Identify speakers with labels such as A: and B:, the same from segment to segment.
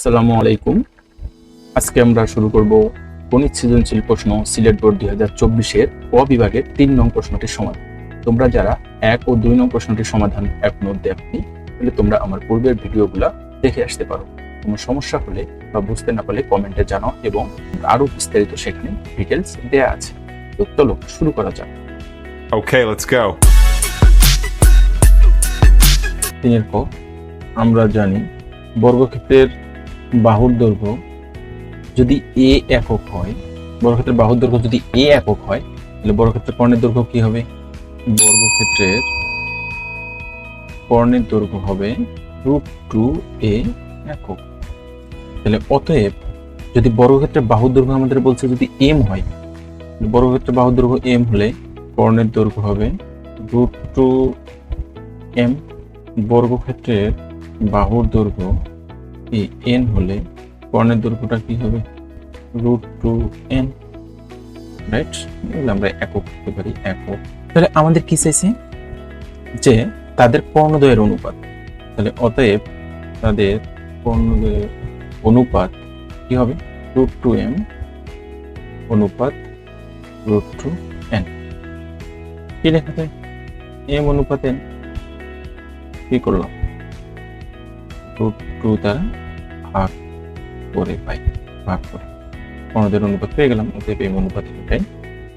A: আসসালামু আলাইকুম। আজকে আমরা শুরু করব গণিত সৃজনশীল প্রশ্ন সিলেট বোর্ড দুই হাজার চব্বিশের ক বিভাগের তিন নং প্রশ্নটির সমাধান। তোমরা যারা এক ও দুই নং প্রশ্নটির সমাধান এখনও দেখনি তাহলে তোমরা আমার পূর্বের ভিডিওগুলা দেখে আসতে পারো। কোনো সমস্যা হলে বা বুঝতে না পারলে কমেন্টে জানাও এবং আরও বিস্তারিত সেখানে ডিটেলস দেয়া আছে। তো চলো শুরু করা যাক।
B: Okay, let's go.
A: তিনের ক আমরা জানি বর্গক্ষেত্রের বাহুর দৈর্ঘ্য যদি এ একক হয়, বর্গক্ষেত্রের বাহুর দৈর্ঘ্য যদি এ একক হয়, তাহলে বর্গক্ষেত্রের কর্ণের দৈর্ঘ্য কি হবে? বর্গক্ষেত্রের কর্ণের দৈর্ঘ্য হবে রুট টু এ একক। তাহলে অতএব যদি বর্গক্ষেত্রের বাহুর দৈর্ঘ্য আমাদের বলছে যদি এম হয় বর্গক্ষেত্রের বাহুর দৈর্ঘ্য এম হলে কর্ণের দৈর্ঘ্য হবে রুট টু এম বর্গক্ষেত্রের বাহুর দৈর্ঘ্য এই এন হলে কর্ণের দৈর্ঘ্যটা কি হবে? রুট টু এন রাইট এগুলো আমরা একক করতে পারি, একক। তাহলে আমাদের কি চাইছে? যে তাদের কর্ণদ্বয়ের অনুপাত। তাহলে অতএব তাদের কর্ণদ্বয়ের অনুপাত কি হবে? রুট টু এম অনুপাত রুট টু এন কি লেখা যায় এম অনুপাত এন কি করলাম? রুট টু দ্বারা ভাগ করে পাই ভাগ করে। পনেরোদের অনুপাত পেয়ে গেলাম, অতএব এই অনুপাত এটাই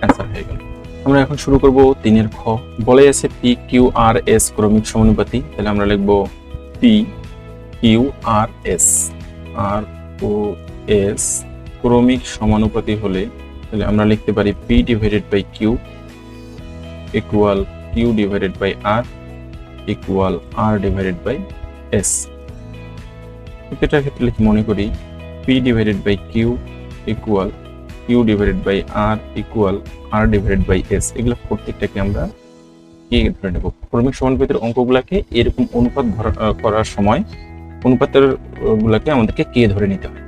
A: অ্যান্সার হয়ে গেল। আমরা এখন শুরু করব তিনের খ। বলে আছে পি কিউ আর এস ক্রমিক সমানুপাতি। তাহলে আমরা লিখব পি কিউ আর এস আর ও এস ক্রমিক সমানুপাতি হলে তাহলে আমরা লিখতে পারি P divided by Q equal Q divided by R equal R divided by S এটার ক্ষেত্রে লিখে মনে করি P divided by Q equal Q divided by R equal R divided by S এগুলো প্রত্যেকটাকে আমরা কে ধরে নেব। ক্রমিক সমানুপাতের অঙ্কগুলোকে এরকম অনুপাত করার সময় অনুপাতের গুলাকে আমাদেরকে কে ধরে নিতে হয়।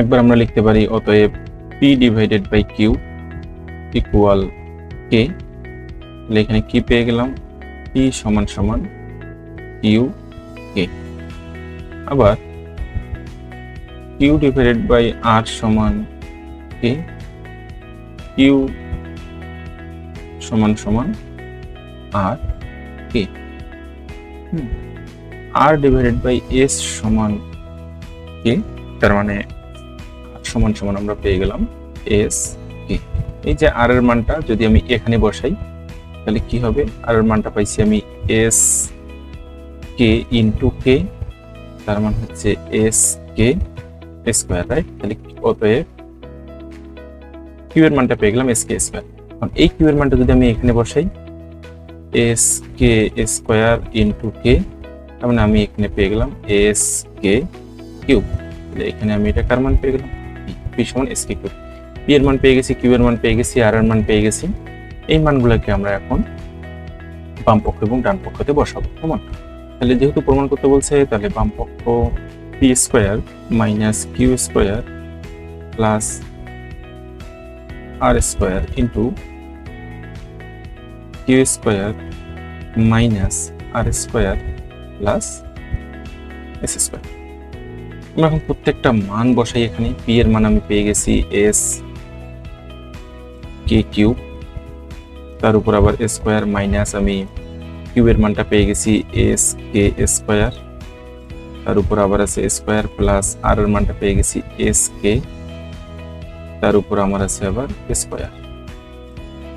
A: একবার আমরা লিখতে পারি, অতএব P divided by Q equal K তাহলে এখানে কি পেয়ে গেলাম? পি সমান সমান কিউ কে আবার কিউ ডিভাইডেড বাই আর সমান কে কিউ সমান সমান আর K R divided by S সমান কে তার মানে সমান সমান আমরা পেয়ে গেলাম এস কে এই যে আর এর মানটা যদি আমি এখানে বসাই, তাহলে কি হবে? আর এর মানটা পাইছি আমি এস কে ইন্টু কে তার মান হচ্ছে এস কে স্কোয়ার রাইট তাহলে অতএব কিউ এর মানটা পেয়ে গেলাম এস কে স্কোয়ার এখন এই কিউ এর মানটা যদি আমি এখানে বসাই S K square into K তার মানে আমি এখানে পেয়ে গেলাম এস কে কিউব এখানে আমি এটা কার মান পেয়ে গেলাম? পি সমান এস কে কিউব পি এর মান পেয়ে গেছি কিউ এর মান পেয়ে গেছি আর এর মান পেয়ে গেছি। এই মানগুলোকে আমরা এখন বাম পক্ষ এবং ডান পক্ষতে বসাবো, কেমন? তাহলে যেহেতু প্রমাণ করতে বলছে, তাহলে বাম পক্ষ P square minus Q square plus R square into Q square minus R square plus S square আমরা এখন প্রত্যেকটা মান বসাই এখানে। পি এর মান আমি পেয়ে গেছি এস কে কিউ তার উপর আবার স্কোয়ার মাইনাস আমি কিউবের মানটা পেয়ে গেছি এস কে স্কোয়ার তার উপর আবার আছে স্কোয়ার প্লাস আর এর মানটা পেয়ে গেছি এস কে। তার উপর আমার আছে আবার স্কোয়ার।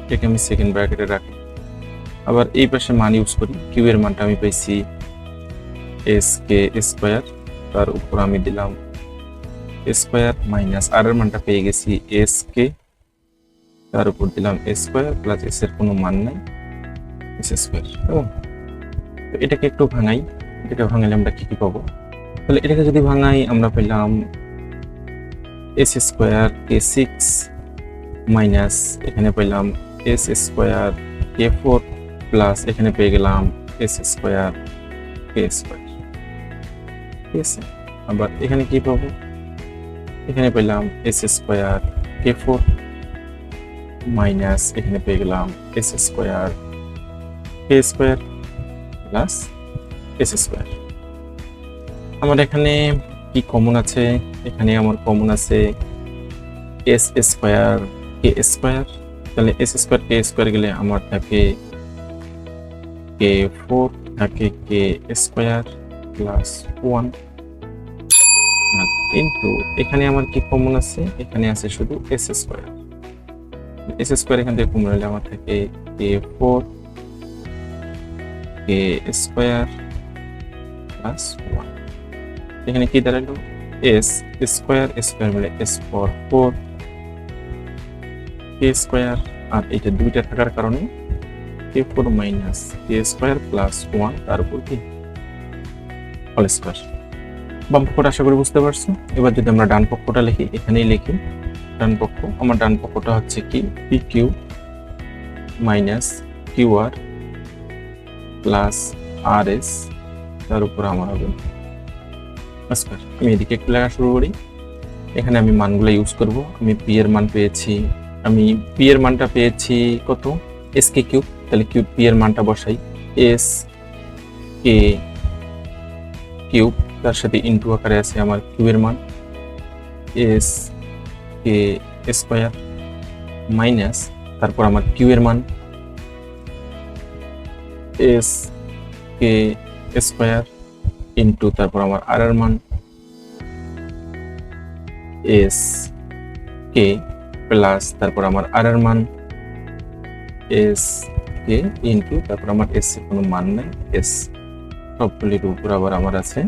A: এটাকে আমি সেকেন্ড ব্র্যাকেটে রাখি। আবার এই পাশে মান ইউজ করি। কিউ এর মানটা আমি পেয়েছি এস কে স্কোয়ার। তার উপর আমি দিলাম স্কোয়ার মাইনাস আর এর মানটা পেয়ে গেছি এস কে। তার উপর দিলাম স্কোয়ার প্লাস এস এর কোনো মান নাই। এস স্কোয়ার তো এটাকে একটু ভাঙাই। এটাকে ভাঙালে আমরা কি কি পাবো? তাহলে এটাকে যদি ভাঙাই আমরা পেলাম S square K six minus এখানে পেলাম S square K four plus এখানে পেয়ে গেলাম এস স্কোয়ার কে স্কোয়ার ঠিক আছে? আবার এখানে কি পাবো? এখানে পেলাম S square K four minus এখানে পেয়ে গেলাম S square K square plus S square আমার এখানে কি কমন আছে? এখানে আমার কমন আছে এস স্কোয়ার কে স্কোয়ার তাহলে এস স্কোয়ার কে স্কোয়ার গেলে আমার থাকে কে ফোর থাকে কে স্কোয়ার প্লাস ওয়ান কিন্তু এখানে আমার কি কমন আছে? এখানে আছে শুধু এস স্কোয়ার এস স্কোয়ার এখান থেকে কমন হলে আমার থাকে K four K square plus one এখানে কি দাঁড়াল? এস স্কোয়ার স্কোয়ার মিলে S four four K square আর এটা দুইটা থাকার কারণে K four minus K square plus one তার উপর কি অল স্কোয়ার বাম পক্ষটা আশা করি বুঝতে পারছ। এবার যদি আমরা ডান পক্ষটা লিখি, এখানেই লিখি। ডান পক্ষ, আমার ডান পক্ষটা হচ্ছে কি? P Q minus Q R plus R S তার উপর আমার হবে স্কোয়ার আমি এদিকে একটু লেখা শুরু করি। এখানে আমি মানগুলো ইউজ করব। আমি পি এর মান পেয়েছি। আমি পি এর মানটা পেয়েছি কত? এস কে কিউব তাহলে কিউব পি এর মানটা বসাই। এস কে কিউব তার সাথে ইন্টু আকারে আছে আমার কিউবের মান। এস কে স্কোয়ার মাইনাস তারপর আমার কিউ এর মান। এস কে স্কোয়ার ইন্টু তারপর আমার আর এর মান এস কে প্লাস তারপর আমার আর এর মান এস কে ইন্টু তারপর আমার এস এর কোনো মান নাই। এস সবগুলির উপর আবার আমার আছে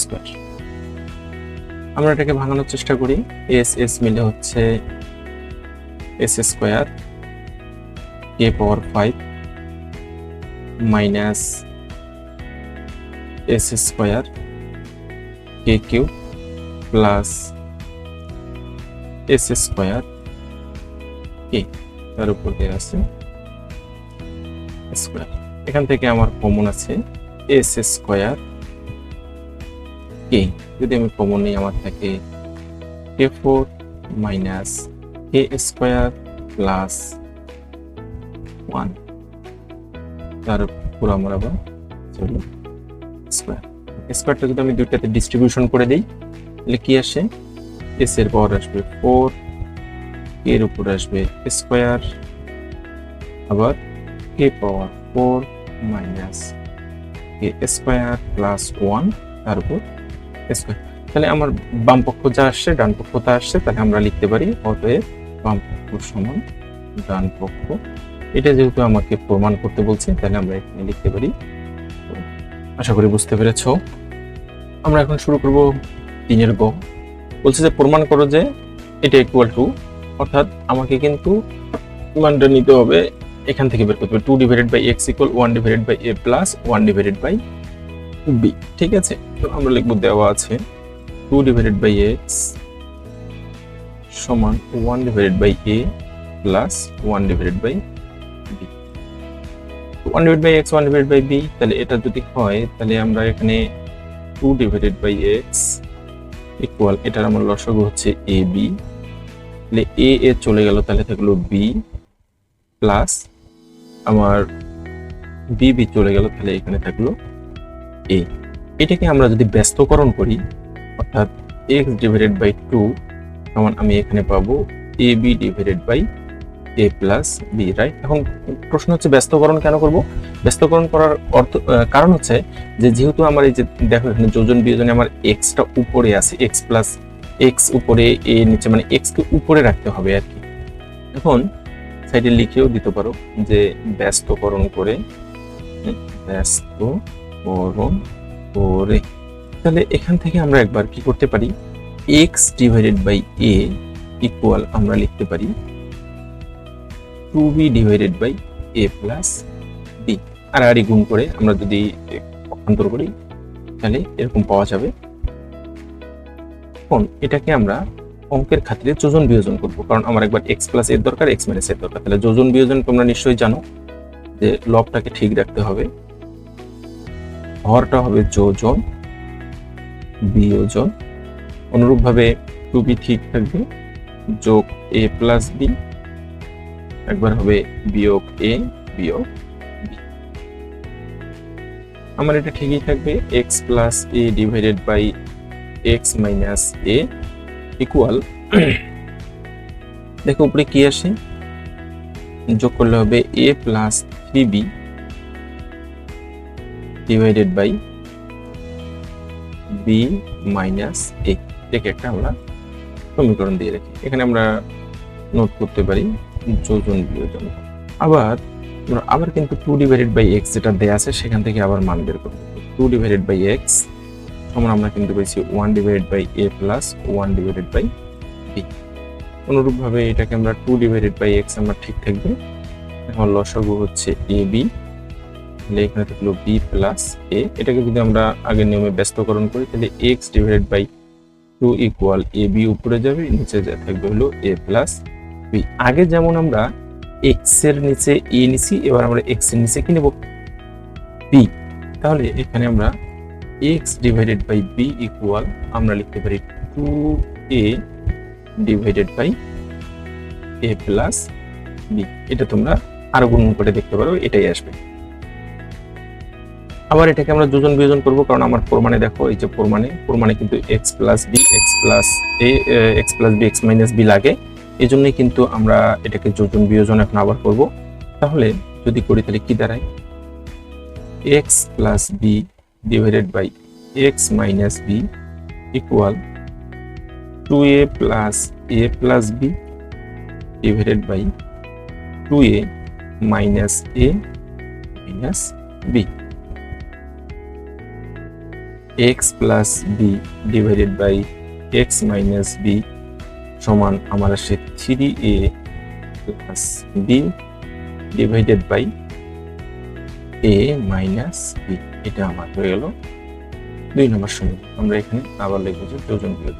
A: স্কোয়ার আমরা এটাকে ভাঙানোর চেষ্টা করি। এস এস মিলে হচ্ছে S square K power five minus S square K Q plus S square K তার উপর দিয়ে আছে স্কোয়ার। এখান থেকে আমার কমন আছে এস স্কোয়ার কে। যদি আমি কমন নিই, আমার থাকে K four minus K square plus one. তার পুরো আমার আবার চলো স্কোয়ার স্কোয়ারটা যদি আমি দুইটাতে ডিস্ট্রিবিউশন করে দিই, তাহলে কি আসে? এস এর পাওয়ার আসবে ফোর এর উপর আসবে স্কোয়ার আবার K power four minus K square plus one তার উপর স্কোয়ার তাহলে আমার বাম পক্ষ যা আসছে, ডান পক্ষ তা আসছে, তাহলে আমরা লিখতে পারি অতএব বাম পক্ষ সমান ডান পক্ষ। এটা যেহেতু আমাকে প্রমাণ করতে বলছে, তাহলে আমরা এখানে লিখতে পারি আশা করি বুঝতে পেরেছ। আমরা এখন শুরু করব তিনের গ। বলছে যে, প্রমাণ করো যে এটা ইকুয়াল টু অর্থাৎ আমাকে কিন্তু মানটা নিতে হবে এখান থেকে বের করতে হবে। Two divided by X equal one divided by A plus one divided by B ঠিক আছে? তো আমরা লিখব দেওয়া আছে টু ডিভাইডেড বাই এক্স সমান one divided by A plus one divided by one divide by X one divide by B তাহলে এটা যদি হয়, তাহলে আমরা এখানে two divided by X equal এটার আমার লসগু হচ্ছে এ বি তাহলে এ এ চলে গেল, তাহলে থাকল বি প্লাস আমার বি বি চলে গেল, তাহলে এখানে থাকল এ এটাকে আমরা যদি ব্যস্তকরণ করি, অর্থাৎ এক্স ডিভাইডেড বাই টু সমান আমি এখানে পাবো A B divided by A plus B right এখন প্রশ্ন হচ্ছে ব্যস্তকরণ কেন করব? ব্যস্তকরণ করার অর্থ কারণ হচ্ছে যে যেহেতু আমার এই যে দেখো এখানে যোজন বিয়োজনে আমার এক্সটা উপরে আছে এক্স প্লাস এক্স উপরে এ নিচে মানে এক্সকে উপরে রাখতে হবে আর কি। এখন সাইডে লিখেও দিতে পারো যে ব্যস্তকরণ করে হুম, ব্যস্তকরণ করে। তাহলে এখান থেকে আমরা একবার কি করতে পারি? X divided by A equal আমরা লিখতে পারি two B divided by A plus B আর গুণ করে আমরা যদি পক্ষান্তর করি, তাহলে এরকম পাওয়া যাবে। এখন এটাকে আমরা অঙ্কের খাতিরে যোজন বিয়োজন করব, কারণ আমার একবার এক্স প্লাস এর দরকার এক্স মাইনাস এর দরকার। তাহলে যোজন বিয়োজন তোমরা নিশ্চয়ই জানো যে লবটাকে ঠিক রাখতে হবে। হরটা হবে যোজন, বিয়োজন। অনুরূপভাবে টু বি ঠিক থাকবে, যোগ এ প্লাস বি একবার হবে বিয়োগ এ, বিয়োগ আমার এটা ঠিকই থাকবে X plus A divided by X minus A equal দেখো উপরে কি আসে? যোগ করলে হবে A plus three B divided by B minus A এটাকে একটা আমরা সমীকরণ দিয়ে রাখি। এখানে আমরা নোট করতে পারি। যোজন বিয়োজন আবার আবার কিন্তু টু ডিভাইডেড বাই এক্স যেটা দেয়া আছে, সেখান থেকে আবার মান বের করব টু ডিভাইডেড বাই এক্স সমান আমরা কিন্তু পেয়েছি one divided by A plus one divided by B অনুরূপভাবে এটাকে আমরা টু ডিভাইডেড বাই এক্স আমরা ঠিক থাকবে। এখন লসাগু হচ্ছে এ বি তাহলে এখানে থাকল বি প্লাস এ এটাকে যদি আমরা আগের নিয়মে ব্যস্তকরণ করি, তাহলে X divided by two equal A B উপরে যাবে, নিচে যা থাকবে হলো এ প্লাস বি। আগে যেমন আমরা এক্সের নিচে এ নিছি, এবার আমরা এক্সের নিচে কি নেব? বি তাহলে এখানে আমরা X divided by B equal আমরা লিখতে পারি two A divided by A plus B এটা তোমরা আরও গুণ করে দেখতে পারো, এটাই আসবে। আবার এটাকে আমরা যোজন বিয়োজন করব, কারণ আমার প্রমাণে দেখো, এই যে প্রমাণে প্রমাণে কিন্তু X plus B X plus A X plus B X minus B লাগে। এই জন্যই কিন্তু আমরা এটাকে যোজন বিয়োজন এখন আবার করব। তাহলে যদি করি তাহলে কি দাঁড়ায়? X plus B divided by X minus B equal two A plus A plus B divided by two A minus A minus B X plus B divided by X minus B সমান আমার আসে three A plus B divided by A minus B এটা আমার হয়ে গেল দুই নম্বর সমীকরণ। আমরা এখানে আবার লিখব যে যোজন করব।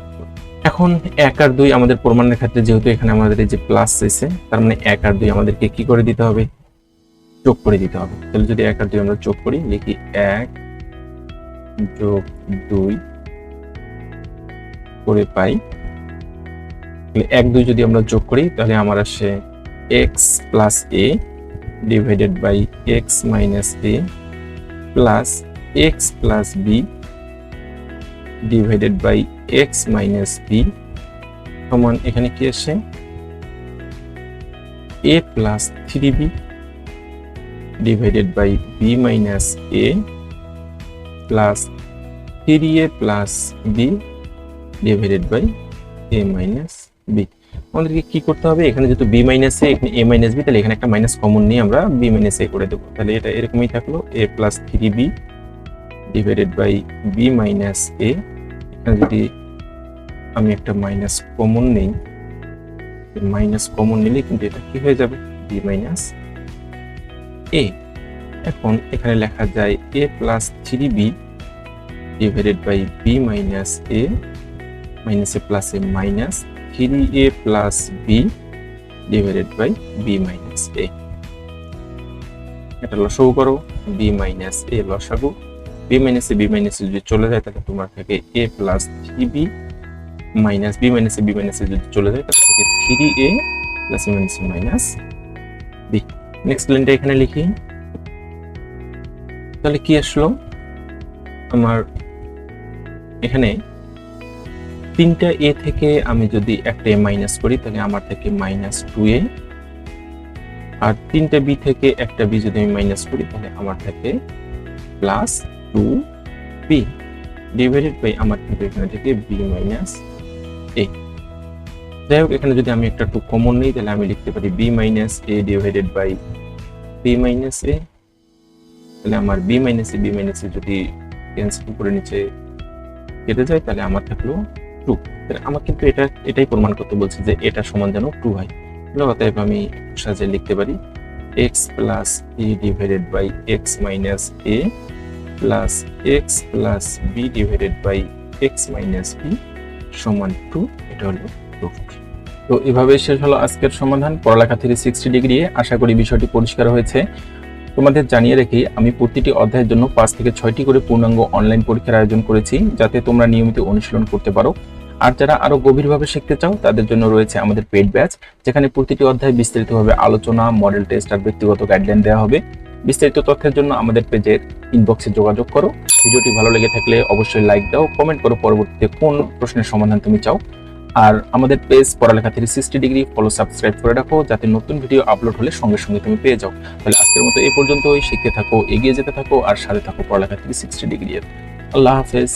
A: এখন এক আর দুই আমাদের প্রমাণের ক্ষেত্রে যেহেতু এখানে আমাদের যে প্লাস এসে তার মানে এক আর দুই আমাদেরকে কি করে দিতে হবে? যোগ করে দিতে হবে। তাহলে যদি এক আর দুই আমরা যোগ করি, লিখি এক যোগ দুই করে পাই তাহলে এক দুই যদি আমরা যোগ করি, তাহলে আমার আসে X plus A divided by X minus A plus X plus B divided by X minus B সমান এখানে কি আসে? A plus three B divided by B minus A plus three A plus B divided by A minus B আমাদেরকে কি করতে হবে? এখানে যেহেতু বি মাইনাস এ এখানে এ মাইনাস বি তাহলে এখানে একটা মাইনাস কমন নিয়ে আমরা বি মাইনাস এ করে দেবো। তাহলে এটা এরকমই থাকল। A plus three B divided by B minus A এখানে যদি আমি একটা মাইনাস কমন নেই মাইনাস কমন নিলে কিন্তু এটা কি হয়ে যাবে? বি মাইনাস এ এখন এখানে লেখা যায় A plus three B divided by B minus A minus A plus A minus three A plus B divided by B minus A এটা লসাগু করো বি মাইনাস এ লসাগু। B minus A B minus যদি চলে যায়, তাহলে তোমার থাকে A plus three B minus B minus A B minus যদি চলে যায়, তাহলে থাকে three A plus minus minus B next লাইনটা এখানে লিখি। তাহলে কি আসলো? আমার এখানে তিনটা এ থেকে আমি যদি একটা এ মাইনাস করি, তাহলে আমার থেকে মাইনাস টু এ আর তিনটা বি থেকে একটা বি যদি আমি মাইনাস করি, তাহলে আমার থেকে plus two B divided by আমার থেকে এখানে থেকে বি মাইনাস এ যাই হোক, এখানে যদি আমি একটা টু কমন নিই, তাহলে আমি লিখতে পারি B minus A divided by B minus A তাহলে আমার B minus A B minus A যদি ক্যান্সেল করে নিচে কেটে যায়, তাহলে আমার থাকল টু আমার কিন্তু এটা, এটাই প্রমাণ করতে বলছে যে এটা সমান যেন টু হয়। অতএব আমি সাজে লিখতে পারি X plus A divided by X minus A plus X plus B divided by X minus B সমান টু এটা হলো টু তো এভাবে শেষ হলো আজকের সমাধান। পড়ালেখা থ্রি সিক্সটি ডিগ্রি আশা করি বিষয়টি পরিষ্কার হয়েছে। তোমাদের জানিয়ে রেখে, আমি প্রতিটি অধ্যায়ের জন্য পাঁচ থেকে ছয়টি করে পূর্ণাঙ্গ অনলাইন পরীক্ষার আয়োজন করেছি, যাতে তোমরা নিয়মিত অনুশীলন করতে পারো। আর যারা আরও গভীরভাবে শিখতে চাও, তাদের জন্য রয়েছে আমাদের পেড ব্যাচ যেখানে প্রতিটি অধ্যায় বিস্তারিতভাবে আলোচনা মডেল টেস্ট আর ব্যক্তিগত গাইডলাইন দেওয়া হবে। বিস্তারিত তথ্যের জন্য আমাদের পেজের ইনবক্সে যোগাযোগ করো। ভিডিওটি ভালো লেগে থাকলে অবশ্যই লাইক দাও কমেন্ট করো পরবর্তীতে কোন প্রশ্নের সমাধান তুমি চাও। আর আমাদের page Poralekha three sixty degree follow subscribe করে রাখো, যাতে নতুন ভিডিও আপলোড হলে সঙ্গে সঙ্গে তুমি পেয়ে যাও। তাহলে আজকের মতো এই পর্যন্তই। শিখতে থাকো, এগিয়ে যেতে থাকো, আর সাথে থাকো পড়ালেখা থ্রি সিক্সটি ডিগ্রি আল্লাহ হাফেজ।